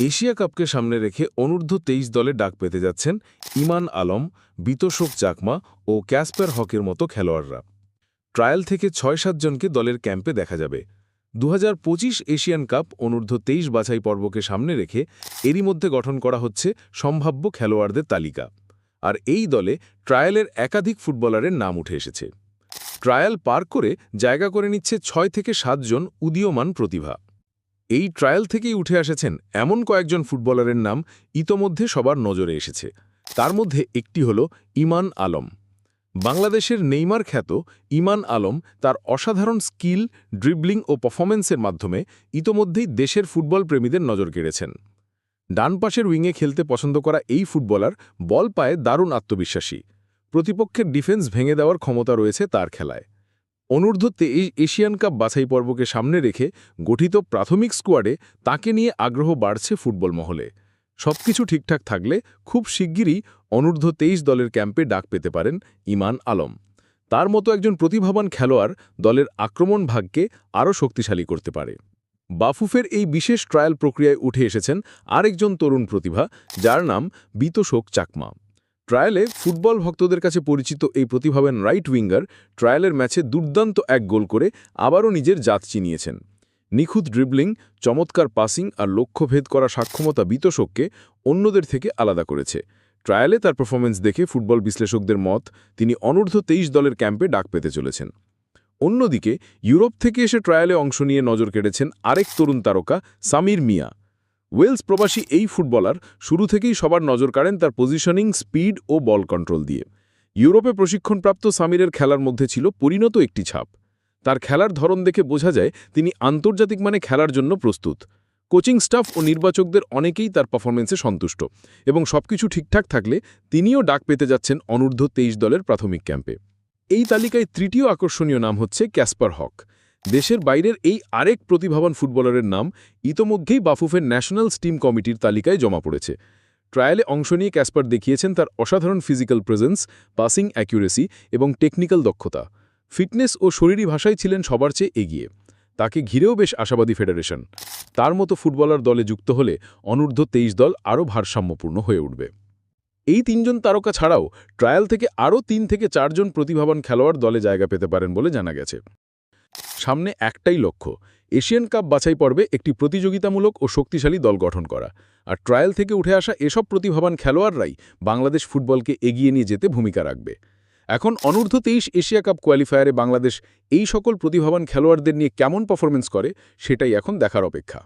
Asia কাপকে সামনে রেখে অনূর্ধ্ব তেইশ দলে ডাক পেতে যাচ্ছেন ইমান আলম, বিতোষক চাকমা ও ক্যাসপার হকের মতো খেলোয়াড়রা। ট্রায়াল থেকে ছয় সাতজনকে দলের ক্যাম্পে দেখা যাবে। দু হাজার পঁচিশ এশিয়ান কাপ অনূর্ধ্ব তেইশ বাছাই পর্বকে সামনে রেখে এরই মধ্যে গঠন করা হচ্ছে সম্ভাব্য খেলোয়াড়দের তালিকা। আর এই দলে ট্রায়ালের একাধিক ফুটবলারের নাম উঠে এসেছে। ট্রায়াল পার করে জায়গা করে নিচ্ছে ছয় থেকে সাতজন উদীয়মান প্রতিভা। এই ট্রায়াল থেকেই উঠে এসেছেন এমন কয়েকজন ফুটবলারের নাম ইতোমধ্যে সবার নজরে এসেছে। তার মধ্যে একটি হল ইমান আলম। বাংলাদেশের নেইমার খ্যাত ইমান আলম তার অসাধারণ স্কিল, ড্রিবলিং ও পারফরম্যান্সের মাধ্যমে ইতোমধ্যেই দেশের ফুটবল প্রেমীদের নজর কেড়েছেন। ডান পাশের উইংয়ে খেলতে পছন্দ করা এই ফুটবলার বল পায়ে দারুণ আত্মবিশ্বাসী। প্রতিপক্ষের ডিফেন্স ভেঙে দেওয়ার ক্ষমতা রয়েছে তার খেলায়। অনূর্ধ্ব তেইশ এশিয়ান কাপ বাছাই পর্বকে সামনে রেখে গঠিত প্রাথমিক স্কোয়াডে তাকে নিয়ে আগ্রহ বাড়ছে ফুটবল মহলে। সবকিছু ঠিকঠাক থাকলে খুব শিগগিরই অনূর্ধ্ব তেইশ দলের ক্যাম্পে ডাক পেতে পারেন ইমান আলম। তার মতো একজন প্রতিভাবান খেলোয়াড় দলের আক্রমণ ভাগকে আরও শক্তিশালী করতে পারে। বাফুফের এই বিশেষ ট্রায়াল প্রক্রিয়ায় উঠে এসেছেন আরেকজন তরুণ প্রতিভা, যার নাম বিতোষক চাকমা। ট্রায়ালে ফুটবল ভক্তদের কাছে পরিচিত এই প্রতিভাবেন রাইট উইঙ্গার ট্রায়ালের ম্যাচে দুর্দান্ত এক গোল করে আবারও নিজের জাত চিনিয়েছেন। নিখুঁত ড্রিবলিং চমৎকার পাসিং আর লক্ষ্যভেদ করা সক্ষমতা বিতোষককে অন্যদের থেকে আলাদা করেছে। ট্রায়ালে তার পারফরমেন্স দেখে ফুটবল বিশ্লেষকদের মত তিনি অনূর্ধ্ব তেইশ দলের ক্যাম্পে ডাক পেতে চলেছেন। অন্যদিকে, ইউরোপ থেকে এসে ট্রায়ালে অংশ নিয়ে নজর কেড়েছেন আরেক তরুণ তারকা সামির মিয়া। ওয়েলস প্রবাসী এই ফুটবলার শুরু থেকেই সবার নজর কাড়েন তার পজিশনিং, স্পিড ও বল কন্ট্রোল দিয়ে। ইউরোপে প্রশিক্ষণপ্রাপ্ত সামিরের খেলার মধ্যে ছিল পরিণত একটি ছাপ। তার খেলার ধরন দেখে বোঝা যায় তিনি আন্তর্জাতিক মানে খেলার জন্য প্রস্তুত। কোচিং স্টাফ ও নির্বাচকদের অনেকেই তার পারফরমেন্সে সন্তুষ্ট এবং সবকিছু ঠিকঠাক থাকলে তিনিও ডাক পেতে যাচ্ছেন অনূর্ধ্ব তেইশ দলের প্রাথমিক ক্যাম্পে। এই তালিকায় তৃতীয় আকর্ষণীয় নাম হচ্ছে ক্যাসপার হক। দেশের বাইরের এই আরেক প্রতিভাবান ফুটবলারের নাম ইতোমধ্যেই বাফুফের ন্যাশনাল স্টিম কমিটির তালিকায় জমা পড়েছে। ট্রায়ালে অংশ নিয়ে ক্যাসপার দেখিয়েছেন তার অসাধারণ ফিজিক্যাল প্রেজেন্স, পাসিং অ্যাকিউরেসি এবং টেকনিক্যাল দক্ষতা। ফিটনেস ও শরীরী ভাষায় ছিলেন সবার চেয়ে এগিয়ে। তাকে ঘিরেও বেশ আশাবাদী ফেডারেশন। তার মতো ফুটবলার দলে যুক্ত হলে অনূর্ধ্ব তেইশ দল আরও ভারসাম্যপূর্ণ হয়ে উঠবে। এই তিনজন তারকা ছাড়াও ট্রায়াল থেকে আরও তিন থেকে চারজন প্রতিভাবান খেলোয়াড় দলে জায়গা পেতে পারেন বলে জানা গেছে। সামনে একটাই লক্ষ্য, এশিয়ান কাপ বাছাই পর্বে একটি প্রতিযোগিতামূলক ও শক্তিশালী দল গঠন করা। আর ট্রায়াল থেকে উঠে আসা এসব প্রতিভাবান খেলোয়াড়রাই বাংলাদেশ ফুটবলকে এগিয়ে নিয়ে যেতে ভূমিকা রাখবে। এখন অনূর্ধ্ব তেইশ এশিয়া কাপ কোয়ালিফায়ারে বাংলাদেশ এই সকল প্রতিভাবান খেলোয়াড়দের নিয়ে কেমন পারফরমেন্স করে, সেটাই এখন দেখার অপেক্ষা।